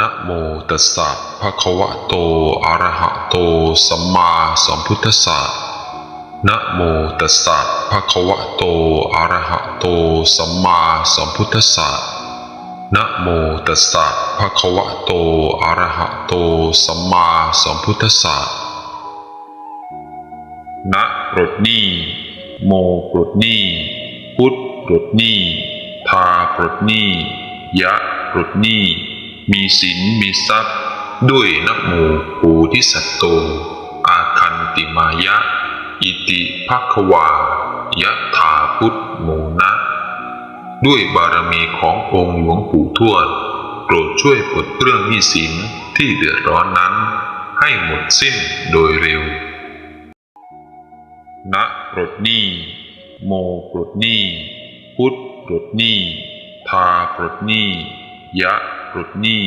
นะโมตัสสะภะคะวะโต อะระหะโต สัมมาสัมพุทธัสสะนะโมตัสสะภะคะวะโต อะระหะโต สัมมาสัมพุทธัสสะนะโมตัสสะภะคะวะโต อะระหะโต สัมมาสัมพุทธัสสะนะปลดหนี้โมปลดหนี้พุทธปลดหนี้ทาปลดหนี้ยะปลดหนี้ มีศีลมีทรัพย์ ด้วยนะโมปูทิสัตโต อาคันติมายะ อิติภควายะถาพุทธโมนะ ด้วยบารมีขององค์หลวงปู่ทวด โปรดช่วยปลดเปลื้องหนี้สินที่เดือดร้อนนั้น ให้หมดสิ้นโดยเร็ว นะปลดหนี้โมปลดหนี้พุทธปลดหนี้ทาปลดหนี้ยะ ปลดหนี้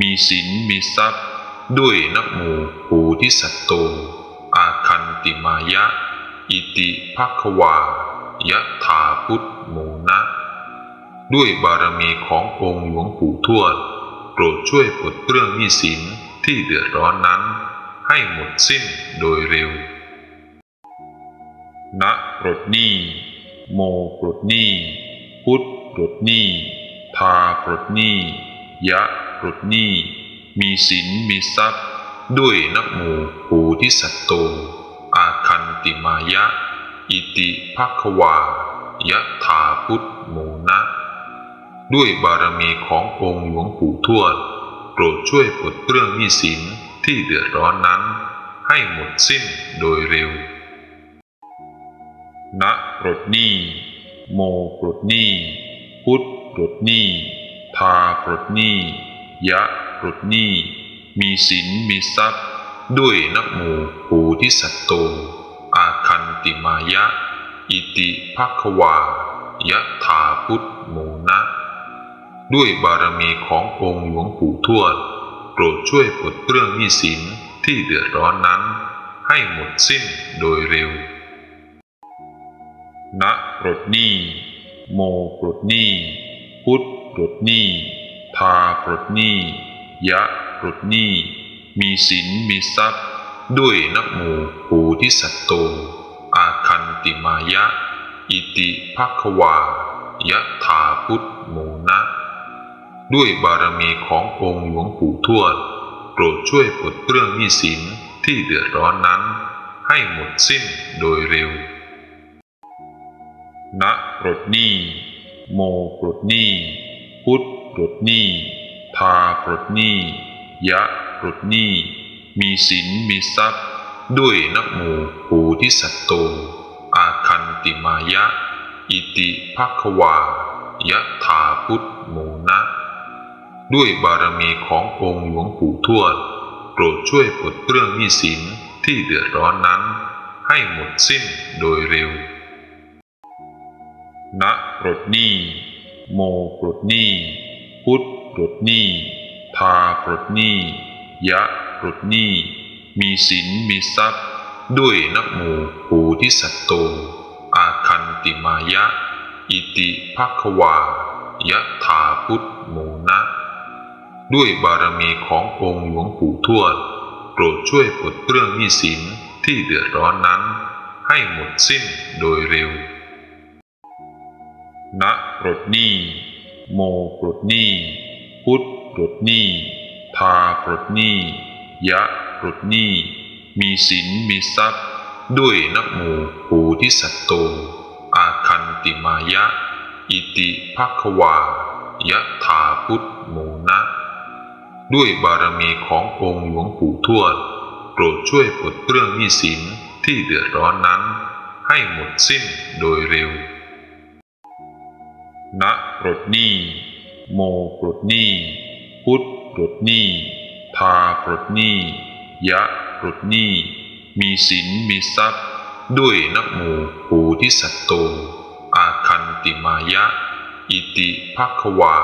มีศีลมีทรัพย์ ด้วยนะโมปูทิสัตโต อาคันติมายะ อิติภควายะถาพุทธโมนะ ด้วยบารมีขององค์หลวงปู่ทวดโปรดช่วยปลดเปลื้องหนี้สินที่เดือดร้อนนั้น ให้หมดสิ้นโดยเร็ว นะปลดหนี้โมปลดหนี้พุทธปลดหนี้ทาปลดหนี้ ยะปลดหนี้มีศีลมีทรัพย์ ด้วยนะโมปูทิสัตโต อาคันติมายะ อิติภควายะถาพุทธโมนะ ด้วยบารมีขององค์หลวงปู่ทวดโปรดช่วยปลดเปลื้องหนี้สินที่เดือดร้อนนั้น ให้หมดสิ้นโดยเร็วนะปลดหนี้โมปลดหนี้พุทธปลดหนี้ ทาปลดหนี้ ยะปลดหนี้ มีศีลมีทรัพย์ ด้วยนะโมปูทิสัตโต อาคันติมายะ อิติภควายะถาพุทธโมนะ ด้วยบารมีขององค์หลวงปู่ทวด โปรดช่วยปลดเปลื้องหนี้สินที่เดือดร้อนนั้น ให้หมดสิ้นโดยเร็วนะปลดหนี้ โมปลดหนี้ พุทธ ปลดหนี้ทาปลดหนี้ยะปลดหนี้มีศีลมีทรัพย์ ด้วยนะโมปูทิสัตโต อาคันติมายะ อิติภควายะถาพุทธโมนะ ด้วยบารมีขององค์หลวงปู่ทวดโปรดช่วยปลดเปลื้องหนี้สินที่เดือดร้อนนั้น ให้หมดสิ้นโดยเร็วนะปลดหนี้โมปลดหนี้ พุทธปลดหนี้ทาปลดหนี้ยะปลดหนี้มีศีลมีทรัพย์ ด้วยนะโมปูทิสัตโต อาคันติมายะ อิติภควายะถาพุทธโมนะ ด้วยบารมีขององค์หลวงปู่ทวดโปรดช่วยปลดเปลื้องหนี้สินที่เดือดร้อนนั้น ให้หมดสิ้นโดยเร็วนะปลดหนี้ โมปลดหนี้ พุทธปลดหนี้ทาปลดหนี้ ยะปลดหนี้ มีศีลมีทรัพย์ ด้วยนะโมปูทิสัตโต อาคันติมายะ อิติภควายะถาพุทธโมนะ ด้วยบารมีขององค์หลวงปู่ทวดโปรดช่วยปลดเปลื้องหนี้สินที่เดือดร้อนนั้น ให้หมดสิ้นโดยเร็ว นะปลดหนี้โมปลดหนี้พุทธปลดหนี้ทาปลดหนี้ยะปลดหนี้มีศีลมีทรัพย์ ด้วยนะโมปูทิสัตโต อาคันติมายะ อิติภควายะถาพุทธโมนะ ด้วยบารมีขององค์หลวงปู่ทวดโปรดช่วยปลดเปลื้องหนี้สินที่เดือดร้อนนั้น ให้หมดสิ้นโดยเร็ว นะปลดหนี้โมปลดหนี้พุทธปลดหนี้ทาปลดหนี้ยะปลดหนี้มีศีลมีทรัพย์ ด้วยนะโมปูทิสัตโต อาคันติมายะ อิติภควา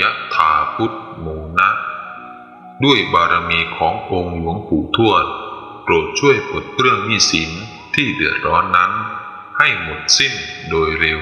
ยะถาพุทธโมนะ ด้วยบารมีขององค์หลวงปู่ทวดโปรดช่วยปลดเปลื้องหนี้สินที่เดือดร้อนนั้น ให้หมดสิ้นโดยเร็ว